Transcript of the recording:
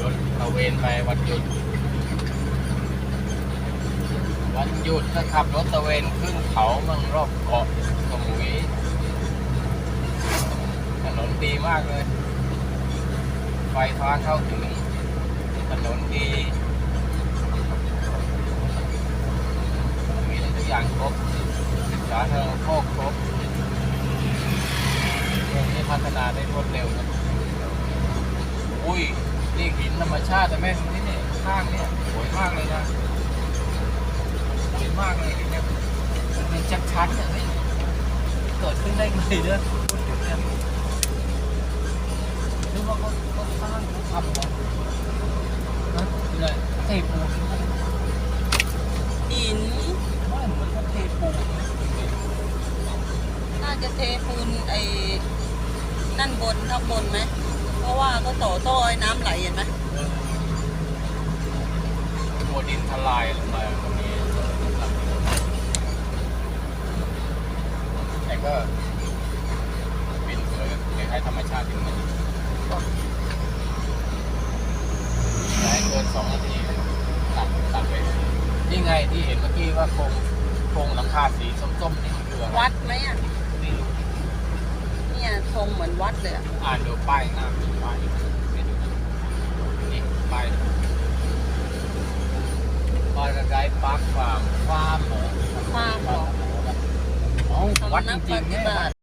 รถตะเวนไปวันหยุด วันหยุดก็ขับรถตะเวนขึ้นเขามั่งรอบเกาะสมุยถนนดีมากเลย ไฟฟ้าเข้าถึง ถนนดีมีทุกอย่างครบสาธารณโภคครบเมืองนี้พัฒนาได้รวดเร็วนะอุ้ย นี่หินธรรมชาติแต่แม่ตรงนี้เนี่ยข้างเนี่ยสวยมากเลยนะสวยมากเลยเนี่ยมันเป็นชัดๆเนี่ยเกิดขึ้นได้ไงเนี่ยพูดถึงเนี่ยนึกว่าเขาเขาสร้างเขาทำหรอนะเลยเทปูนหินไม่เหมือนกับเทปูนน่าจะเทปูนไอ้นั่นบนข้างบนไหม เพราะว่าก็ต่อท่อไอ้น้ำไหลเห็นไหมตัวดินทลายลงมาตรงนี้แต่ก็เป็นสวยคล้ายๆธรรมชาติจริงๆย้ายเกินสองนาทีตัดตัดไปนี่ไงที่เห็นเมื่อกี้ว่าโครงโครงหลังคาสีส้มๆนี่มันคืออะไร วัดไหมอะนี่เนี่ยท รงเหมือนวัดเลยอะอ่านดูป้ายหน้ามีป้ายไม่ดูนี่ป้ายปาราไดปาร์คฟาร์มฟาร์มหมูฟาร์มเหรอ อ๋อวัดจริงๆเนี่ย สำนักปฏิบัติ